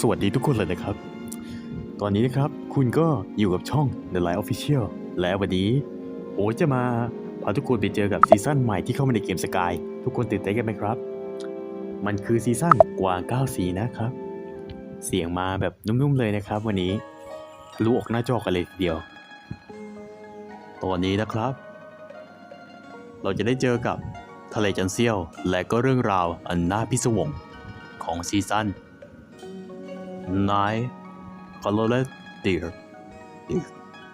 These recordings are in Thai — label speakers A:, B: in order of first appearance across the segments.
A: สวัสดีทุกคนเลยนะครับ ตอนนี้นะครับคุณก็อยู่กับช่อง The Line Official และวันนี้โอ้จะมาพาทุกคนไปเจอกับซีซั่นใหม่ที่เข้ามาในเกมสกายทุกคนตื่นเต้นกันไหมครับ มันคือซีซั่นกวางก้าวสีนะครับ เสียงมาแบบนุ่มๆเลยนะครับ วันนี้ทะลุออกหน้าจอกันเลยทีเดียว ตอนนี้นะครับ เราจะได้เจอกับทะเลจันเซียว และก็เรื่องราวอันน่าพิศวงของซีซั่น นายคอลเลตเดียร์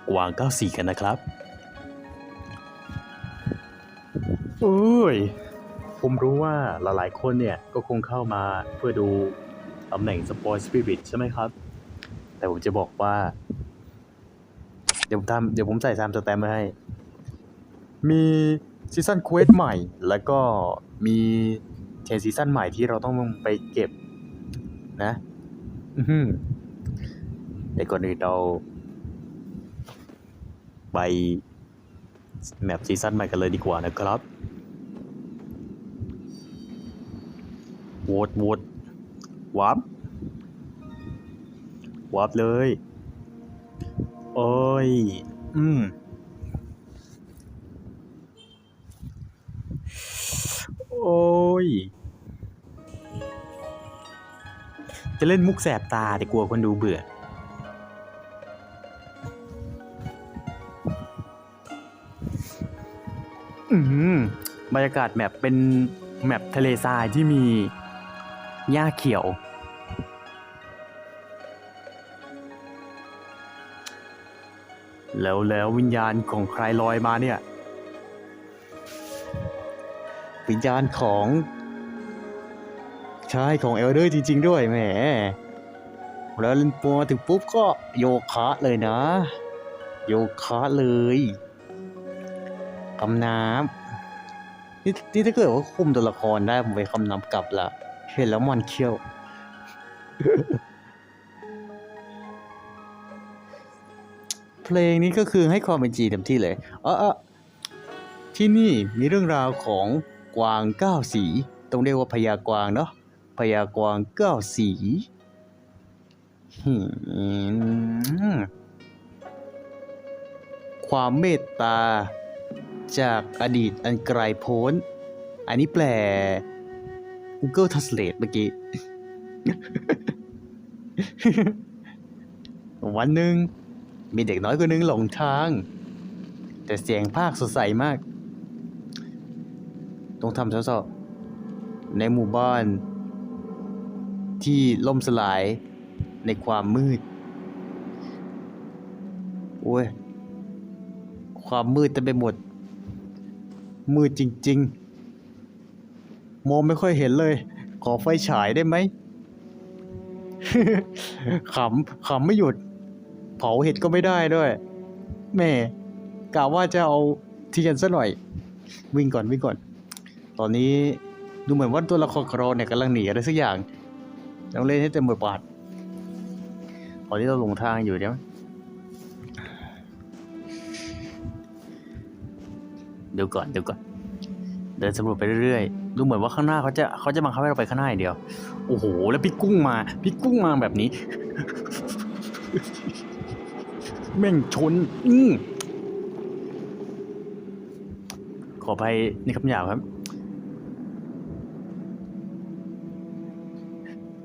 A: กวางเก้าสี่กันนะครับ โอ้ย ผมรู้ว่าหลายๆคนเนี่ย ก็คงเข้ามาเพื่อดูตำแหน่งสปอยสปิริตใช่ไหมครับ แต่ผมจะบอกว่า เดี๋ยวผมทำเดี๋ยวผมใส่ซามสแตมมาให้ มีซีซั่นเควสใหม่ แล้วก็มีเทนซีซั่นใหม่ที่เราต้องไปเก็บนะ แต่ก่อนอื่นเรา ไปแมปซีซั่นใหม่กันเลยดีกว่านะครับโหวตโหวตวับวับเลย โอ้ย อืมโอ้ย จะเล่นมุกแสบตาแต่กลัวคนดูเบื่อ อืมบรรยากาศแมปเป็นแมปทะเลทรายที่มีหญ้าเขียว แล้วแล้ววิญญาณของใครลอยมาเนี่ย วิญญาณของ ใช่ของเอลเดอร์จริง ๆ ด้วยแหมแล้วเล่นปัวถึงปุ๊บก็โยคะเลยนะ โยคะเลยคำน้ำนี่นี่ถ้าเกิดว่าคุมตัวละครได้ผมไปคำน้ำกลับละเห็นแล้วมันเขี้ยวเพลงนี้ก็คือให้ความเป็นจริงเต็มที่เลยเออเออที่นี่มีเรื่องราวของกวางเก้าสี ต้องเรียกว่าพญากวางเนาะ พญากวางเก้าสีความเมตตาจากอดีตอันไกลโพ้น อันนี้แปล Google Translate เมื่อกี้ วันหนึ่งมีเด็กน้อยคนหนึ่งหลงทาง แต่เสียงภาคสดใสมาก ต้องทำทดสอในหมู่บ้าน ที่ล่มสลายในความมืด โอ้ย ความมืดเต็มไปหมด มืดจริง ๆ มองไม่ค่อยเห็นเลย ขอไฟฉายได้ไหมขำขำไม่หยุด เผาเห็ดก็ไม่ได้ด้วย แม่กะว่าจะเอาเทียนซะหน่อย วิ่งก่อนวิ่งก่อน ตอนนี้ดูเหมือนว่าตัวละครของเราเนี่ยกำลังหนีอะไรสักอย่าง ต้องเล่นให้เต็มบทบาทตอนนี้เราหลงทางอยู่เดี๋ยวเดี๋ยวก่อนเดี๋ยวก่อน เดินสำรวจไปเรื่อยๆ ดูเหมือนว่าข้างหน้าเขาจะเขาจะบังคับให้เราไปข้างหน้าอย่างเดียว โอ้โห แล้วพี่กุ้งมา พี่กุ้งมาแบบนี้ แม่งชน อืขออภัยในคำหยาบครับ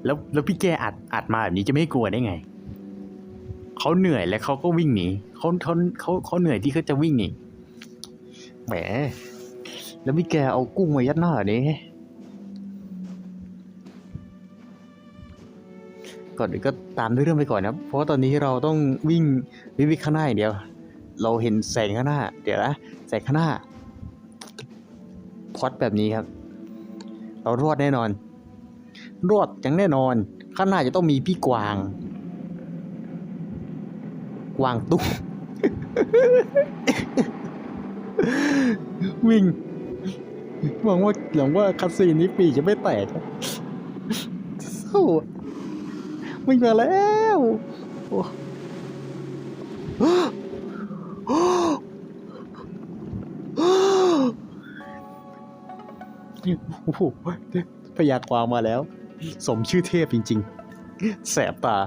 A: แล้วแล้วพี่แกอัดอัดมาแบบนี้จะไม่กลัวได้ไงเขาเหนื่อยและเขาก็วิ่งหนีเขาเขาเขาเขาเหนื่อยที่เขาจะวิ่งหนีแหม แล้วพี่แกเอากุ้งมายัดหน้าแบบนี้ก่อนก็ตามด้วยเรื่องไปก่อนนะ เพราะว่าตอนนี้เราต้องวิ่งวิ่งวิ่งข้างหน้าอย่างเดียว เราเห็นแสงข้างหน้า เดี๋ยวนะแสงข้างหน้าพอดแบบนี้ครับ เรารอดแน่นอน รอดอย่างแน่นอน ข้างหน้าจะต้องมีพี่กวาง กวางตุ้งวิ่งหวังว่าหวังว่าคัสซีนนี้ปีจะไม่แตกนะเศร้วิ่งมาแล้วโอ้โหพยากวามาแล้ว สมชื่อเทพจริง ๆ แสบตา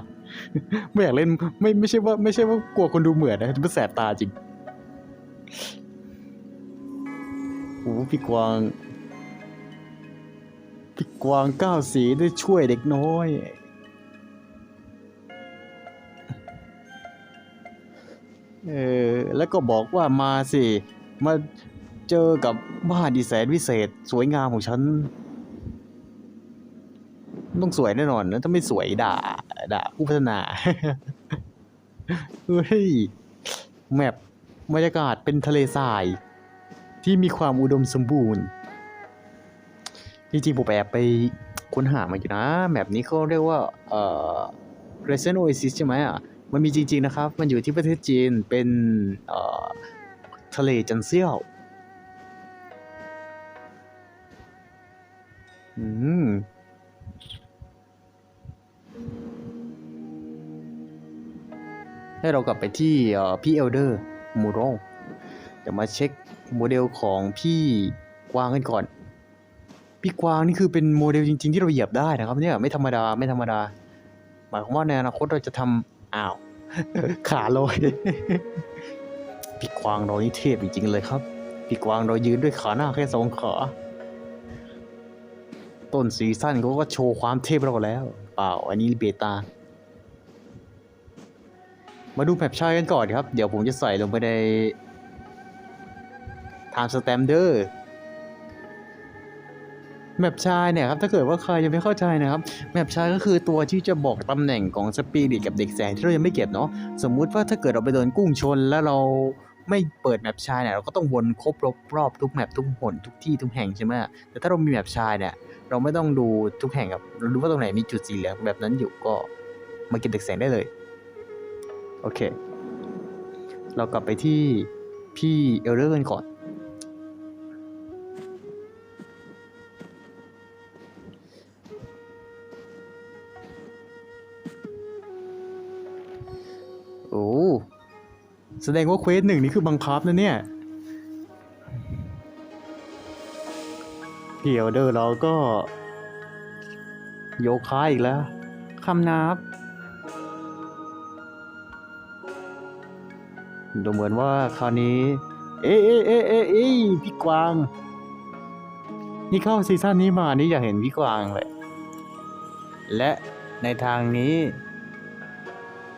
A: ไม่อยากเล่นไม่ไม่ใช่ว่า ไม่ใช่ว่ากลัวคนดูเหมือนนะมันแสบตาจริงโอ้พี่กวางพี่กวางก้าวสีได้ช่วยเด็กน้อยเออแล้วก็บอกว่ามาสิ มาเจอกับบ้านดีแสนวิเศษ สวยงามของฉัน ต้องสวยแน่นอนนะถ้าไม่สวยด่า ด่าผู้พัฒนาเฮ้ยแมปบรรยากาศเป็นทะเลทราย ที่มีความอุดมสมบูรณ์ จริงๆผมแอบไปค้นหามาอยู่นะแมปนี้เขาเรียกว่าเอ่อ Resident Oasis ใช่ไหมอะมันมีจริง ๆ นะครับ มันอยู่ที่ประเทศจีนเป็นเอ่อทะเลจันเซี่ยวอืม ให้เรากลับไปที่พี่เอลเดอร์มูโรเดี๋ยวมาเช็คโมเดลของพี่กวางกันก่อน พี่กวางนี่คือเป็นโมเดลจริง ๆ ที่เราเหยียบได้นะครับเนี่ยไม่ธรรมดาไม่ธรรมดา หมายความว่าในอนาคตเราจะทำอ้าว ขาลอยพี่กวางเรานี่เทพจริงๆเลยครับ พี่กวางเรายืนด้วยขาหน้าแค่สองขาต้นซีซั่นเขาก็โชว์ความเทพเราแล้ว เปล่า อันนี้เบต้า มาดูแมปชายกันก่อนครับ เดี๋ยวผมจะใส่ลงไปใน Time Stamp เดอร์แมปชายเนี่ยครับถ้าเกิดว่าใครยังไม่เข้าใจนะครับแมปชายก็คือตัวที่จะบอกตำแหน่งของสปิริตกับเด็กแสงที่เรายังไม่เก็บเนาะสมมุติว่าถ้าเกิดเราไปโดนกุ้งชนแล้วเราไม่เปิดแมปชายเนี่ยเราก็ต้องวนครบรอบรอบทุกแมปทุกหนทุกที่ทุกแห่งใช่ไหมแต่ถ้าเรามีแมปชายเนี่ยเราไม่ต้องดูทุกแห่งครับเรารู้ว่าตรงไหนมีจุดสีเหลืองแบบนั้นอยู่ก็มาเก็บเด็กแสงได้เลย อเค เรากลับไปที่พี่เอลเลอร์กันก่อน โอ้ แสดงว่าเควสหนึ่งนี่คือบังคับนะเนี่ย พี่เอลเดอร์เราก็ โยคะอีกแล้วคำนับ ดูเหมือนว่าคราวนี้ เอ๊ะเอ๊ะเอ๊ะเอ๊ะเอ๊ะพี่กวาง นี่เข้าซีซั่นนี้มานี่อยากเห็นพี่กวางเลยและในทางนี้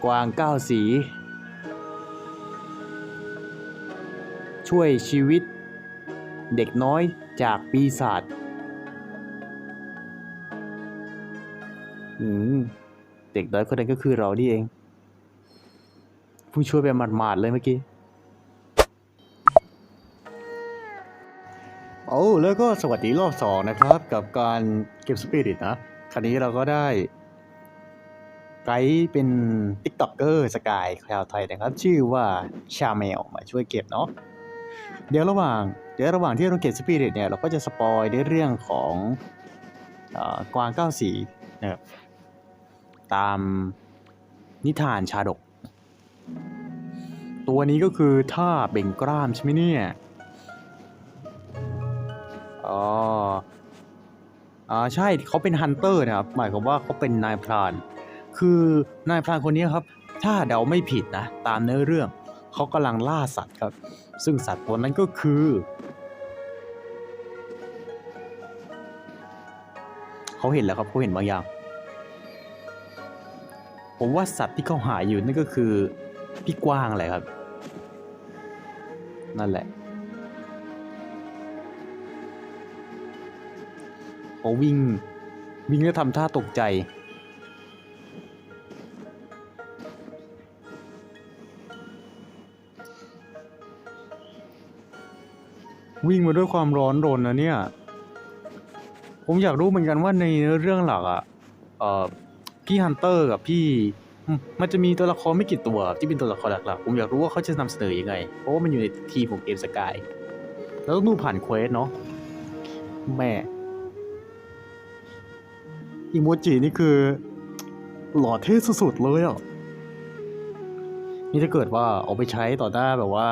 A: กวางเก้าสี ช่วยชีวิต เด็กน้อยจากปีศาจอืมเด็กน้อยคนนั้นก็คือเรานี่เอง ผู้ช่วยไปหมาดๆเลยเมื่อกี้ โอ้แล้วก็สวัสดีรอบสองนะครับ กับการเก็บสปิริตนะ คราวนี้เราก็ได้ไกด์เป็น t ิ k t o k เกอร์สกายชาวไทยนะครับ ชื่อว่าชาเมลมาช่วยเก็บเนาะเดี๋ยวระหว่างเดี๋ยวระหว่างที่เราเก็บสปิริตเนี่ย เราก็จะสปอยในเรื่องของอกวางเก้าสีนะครับตามนิทานชาดก ตัวนี้ก็คือท่าเบ่งกล้ามใช่ไหมเนี่ย อ๋อ อ่าใช่เขาเป็นฮันเตอร์นะครับ หมายความว่าเขาเป็นนายพราน คือนายพรานคนนี้ครับ ถ้าเดาไม่ผิดนะ ตามเนื้อเรื่อง เขากำลังล่าสัตว์ครับ ซึ่งสัตว์ตัวนั้นก็คือ เขาเห็นแล้วครับเขาเห็นบางอย่าง ผมว่าสัตว์ที่เขาหาอยู่นั่นก็คือ พี่กว้างแหละครับ นั่นแหละเขาวิ่ง วิ่งแล้วทำท่าตกใจ วิ่งมาด้วยความร้อนรนนะเนี่ย ผมอยากรู้เหมือนกันว่าในเรื่องหลักอะเอ่อพี่ฮันเตอร์กับพี่ มันจะมีตัวละครไม่กี่ตัวที่เป็นตัวละครหลักๆ ผมอยากรู้ว่าเขาจะนำเสนอยังไง เพราะว่ามันอยู่ในทีมของเกมสกายแล้วต้องดูผ่านเควสเนาะแม่อีโมจินี่คือ หล่อเท่สุดๆเลยอะนี่ถ้าเกิดว่าเอาไปใช้ต่อหน้าแบบว่า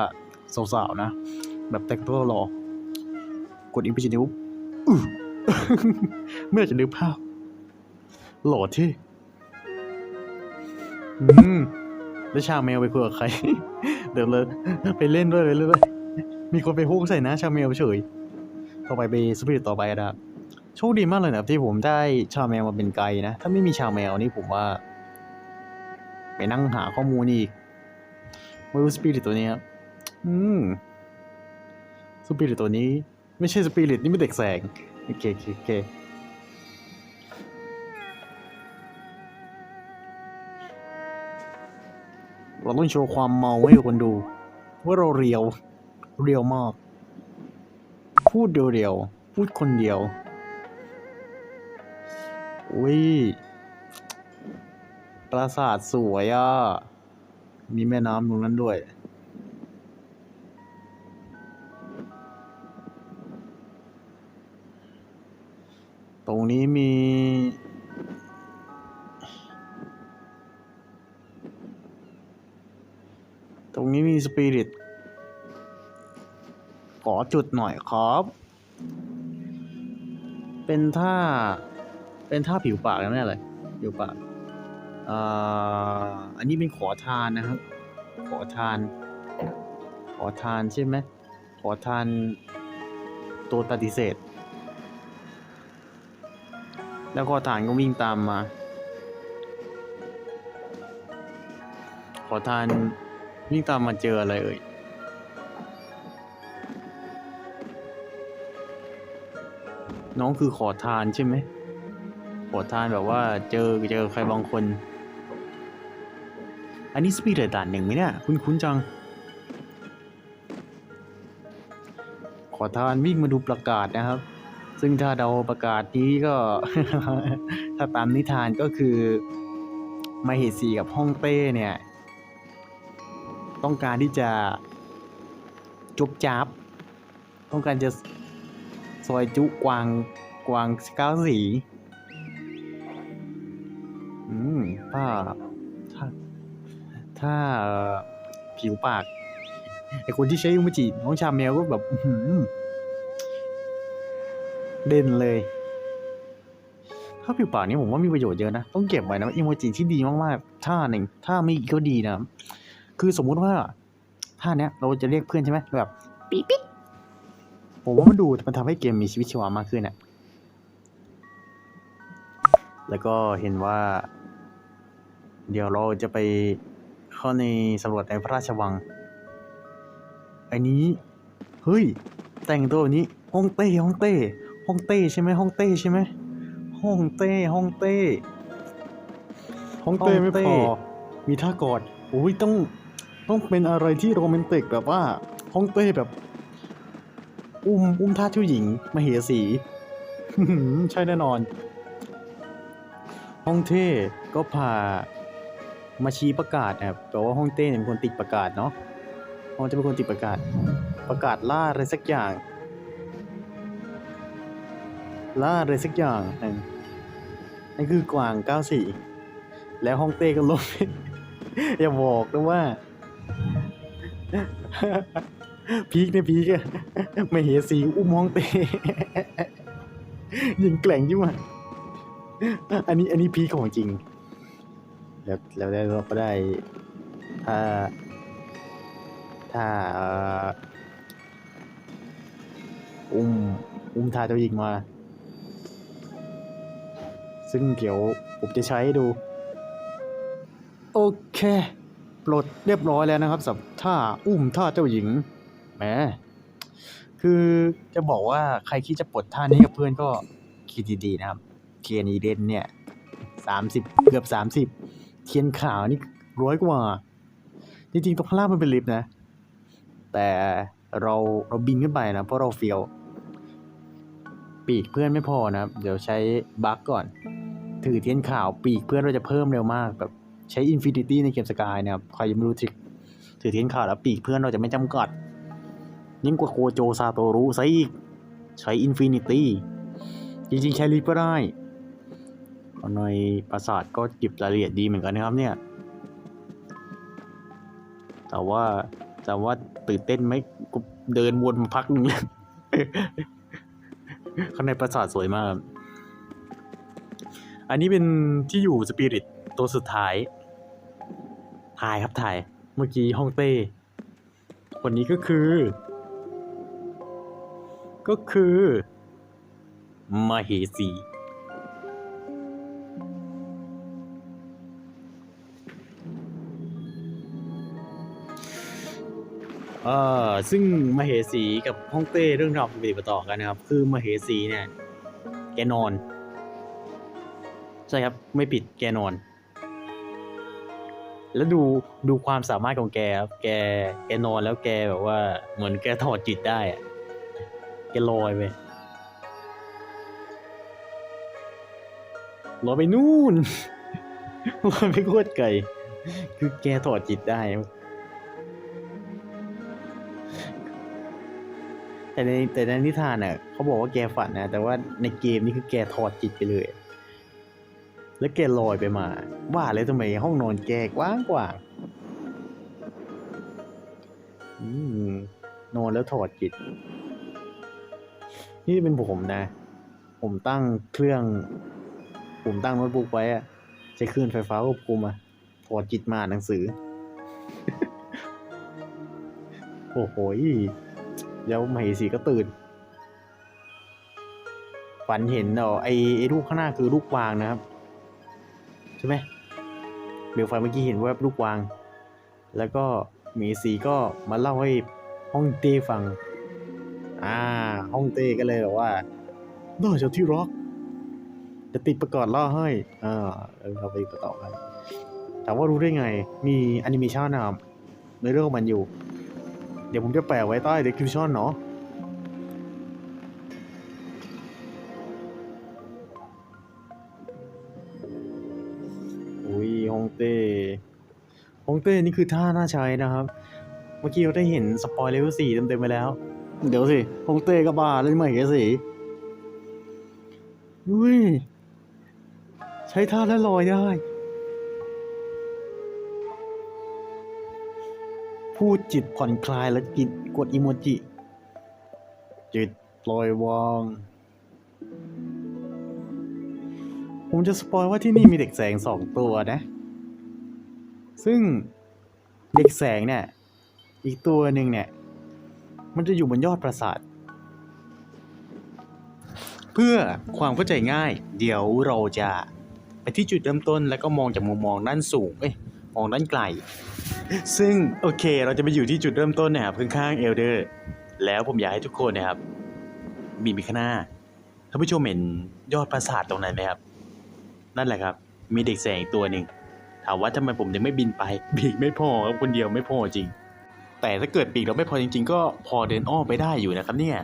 A: สาวๆนะ แบบแต่งตัวหล่อกดอินพิจินิวอื้อไม่อยากจะนึกภาพ หล่อเท่ อืมแล้วชาแมวไปคุยกับใคร เดี๋ยวเลยไปเล่นด้วยเลยเลยมีคนไปพุ่งใส่นะ ชาแมวเฉย ต่อไปไปสปิริตต่อไปนะครับโชคดีมากเลยนะครับที่ผมได้ชาแมวมาเป็นไกด์นะ ถ้าไม่มีชาแมวนี่ผมว่า ไปนั่งหาข้อมูลอีกไม่รู้สปิริตตัวนี้ครับอืมสปิริตตัวนี้ ไม่ใช่สปิริตนี่ไม่เด็กแสงโอเคโอเค เราต้องโชว์ความเมาให้คนดู ว่าเราเรียว เรียวมาก พูดเดียวๆพูดคนเดียวอุ้ยปราสาทสวยอะ มีแม่น้ำตรงนั้นด้วย ขอจุดหน่อยครับ เป็นท่า เป็นท่าผิวปากนะไม่ใช่อะไรผิวปากอ่าอันนี้เป็นขอทานนะครับ ขอทาน ขอทานใช่ไหม ขอทานตัวปฏิเสธ แล้วขอทานก็วิ่งตามมา ขอทานวิ่งตามมาเจออะไรเอ่ย น้องคือขอทานใช่ไหม ขอทานแบบว่าเจอเจอใครบางคน อันนี้สปีดด่านหนึ่งไหมเนี่ย คุ้นคุ้นๆจัง ขอทานวิ่งมาดูประกาศนะครับ ซึ่งถ้าเดาประกาศนี้ก็ ถ้าตามนิทานก็คือมาเหสีกับฮ่องเต้เนี่ย ต้องการที่จะจุบจับต้องการจะ ซอยจุกวางกวางเก้าสี อืมถ้าถ้า ถ้าผิวปาก ไอคนที่ใช้ยูมจิน้องชาแมวก็แบบเด่นเลย ถ้าผิวปากนี่ผมว่ามีประโยชน์เยอะนะ ต้องเก็บไว้นะอีโมจิที่ดีมากๆท่าหนึ่งถ้าไม่ก็ดีนะ คือสมมุติว่าท่าเนี้ย เราจะเรียกเพื่อนใช่ไหมแบบปี๊ปิ๊ก ผมว่ามันดูมันทำให้เกมมีชีวิตชีวามากขึ้นอะแล้วก็เห็นว่า เดี๋ยวเราจะไปเข้าในสำรวจในพระราชวังอันนี้ เฮ้ย แต่งตัวแบบนี้ฮ่องเต้ฮ่องเต้ฮ่องเต้ใช่ไหมฮ่องเต้ใช่ไหมฮ่องเต้ฮ่องเต้ฮ่องเต้ไม่พอ มีท่ากอดโอ้ยต้องต้องเป็นอะไรที่โรแมนติกแบบว่าฮ่องเต้แบบ อุ้มอุ้มท่าผู้หญิงมาเหสี ใช่แน่นอนฮ่องเต้ก็พามาชี้ประกาศนะครับแปลว่าฮ่องเต้เนี่ยเป็นคนติดประกาศเนาะฮ่องจะเป็นคนติดประกาศ ประกาศล่าอะไรสักอย่าง ล่าอะไรสักอย่างนึ่งนั่นคือกวางเก้าสี่แล้วฮ่องเต้ก็ลบ อย่าบอกนะว่า พีกเนี่ยพีกอะไม่เห็นสีอุ้มฮ่องเต้ยิงแกล่งยิ่งว่ะอันนี้อันนี้พีคของจริง แล้วแล้วแล้เราก็ได้ ถ้า ถ้าอุ้มอุ้มทาเจ้าหญิงมา ซึ่งเดี๋ยวผมจะใช้ให้ดู โอเค ปลดเรียบร้อยแล้วนะครับสำหรับท่าอุ้มท่าเจ้าหญิง แหมคือจะบอกว่าใครคิดจะปลดท่านี้กับเพื่อนก็คิดดีๆนะครับ เทียนอีเดนเนี่ยสามสิบเกือบสามสิบเทียนขาวนี่ร้อยกว่า จริงๆตรงข้างล่างมันเป็นลิฟต์นะ แต่เราเราบินขึ้นไปนะ เพราะเราเฟียว ปีกเพื่อนไม่พอนะเดี๋ยวใช้บัคก่อน ถือเทียนขาวปีกเพื่อนเราจะเพิ่มเร็วมากแบบใช้อินฟินิตี้ในเกมสกายนะครับ ใครยังไม่รู้ทริคถือเทียนขาวแล้วปีกเพื่อนเราจะไม่จำกัด ยิ่งกว่าโคโจซาโตรุซะอีก ใช้อินฟินิตี้ จริง ๆ ใช้ลิฟก็ได้ในปราสาทก็เก็บรายละเอียดดีเหมือนกันนะครับเนี่ย แต่ว่าแต่ว่าตื่นเต้นไหมกูเดินวนมาพักหนึ่งเลยข้างในปราสาทสวยมาก อันนี้เป็นที่อยู่สปิริตตัวสุดท้าย ถ่ายครับถ่าย เมื่อกี้ฮ่องเต้ คนนี้ก็คือ ก็คือมาเหสี เอ่อซึ่งมาเหสีกับฮ่องเต้เรื่องราวปฏิปต่อกันนะครับ คือมาเหสีเนี่ย แกนอน ใช่ครับ ไม่ผิดแกนอน แล้วดูดูความสามารถของแกครับแกแกนอนแล้วแกแบบว่าเหมือนแกถอดจิตได้อะ แกลอยไปลอยไปนู่นลอยไปโคตรไกลคือแกถอดจิตได้แต่ในแต่ในนิทานอะเขาบอกว่าแกฝันนะแต่ว่าในเกมนี่คือแกถอดจิตไปเลย แล้วแกลอยไปมา ว่าเลยทำไมห้องนอนแกกว้างกว่าอืมนอนแล้วถอดจิต นี่เป็นผมนะ ผมตั้งเครื่อง ผมตั้งโน้ตบุ๊กไว้อะใช้คลื่นไฟฟ้าควบคุมอะถอจิตมาหนังสือ โอ้โหยแล้วมเหสีก็ตื่น ฝันเห็นเออไอไอลูกข้างหน้าคือลูกวางนะครับ ใช่ไหมเบลไฟเมื่อกี้เห็นว่าลูกวาง แล้วก็หมีสีก็มาเล่าให้ห้องเต้ฟัง อ่าห้องเต้ก็เลยบอกว่าน่าจะที่รักจะติดประกอดล่อให้อ่าเราไปต่อกันถามว่ารู้ได้ไง มีแอนิเมชันนะครับในเรื่องของมันอยู่ เดี๋ยวผมจะแปะไว้ใต้ description เนาะอุ้ยฮงเต้ฮงเต้นี่คือท่าน่าใช้นะครับ เมื่อกี้เราได้เห็นสปอยเลเวลสี่เต็มๆไปแล้ว เดี๋ยวสิฮงเต้ก็บ้าเล่นใหม่แกสิอุ้ย ใช้ท่าแล้วลอยได้ พูดจิตผ่อนคลายแล้วกินกดอีโมจิ จิตปล่อยวาง ผมจะสปอยว่าที่นี่มีเด็กแสงสองตัวนะ ซึ่งเด็กแสงเนี่ย อีกตัวหนึ่งเนี่ย มันจะอยู่บนยอดปราสาท เพื่อความเข้าใจง่าย เดี๋ยวเราจะไปที่จุดเริ่มต้นแล้วก็มองจากมุมมองด้านสูงเอ้ยมองด้านไกล ซึ่งโอเคเราจะไปอยู่ที่จุดเริ่มต้นนะครับข้างๆเอลเดอร์ แล้วผมอยากให้ทุกคนนะครับบินไปข้างหน้าท่านผู้ชมเห็นยอดปราสาทตรงนั้นไหมครับ นั่นแหละครับ มีเด็กแสงอีกตัวหนึ่งถามว่าทำไมผมยังไม่บินไปปีกไม่พอครับคนเดียวไม่พอจริง แต่ถ้าเกิดปีกเราไม่พอจริง ๆ ก็พอเดินอ้อมไปได้อยู่นะครับเนี่ย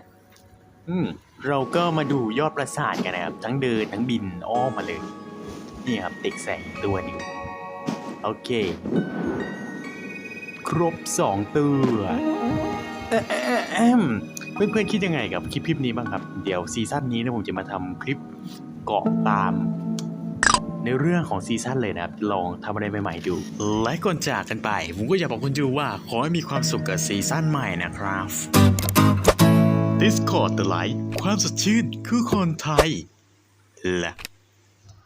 A: อืมเราก็มาดูยอดปราสาทกันนะครับ ทั้งเดินทั้งบินอ้อมมาเลยนี่ครับเด็กแสงอีกตัวหนึ่งโอเค ครบสองตัวเอ๊ะเอ๊ะเอ๊ะแอมเพื่อนๆคิดยังไงกับคลิปคลิปนี้บ้างครับ เดี๋ยวซีซั่นนี้นะผมจะมาทำคลิปเกาะตาม ในเรื่องของซีซั่นเลยนะครับ ลองทำอะไรใหม่ๆดู และก่อนจากกันไป ผมก็อยากบอกคุณจูว่า ขอให้มีความสุขกับซีซั่นใหม่นะครับ Discord the Light ความสดชื่นคือคนไทยและ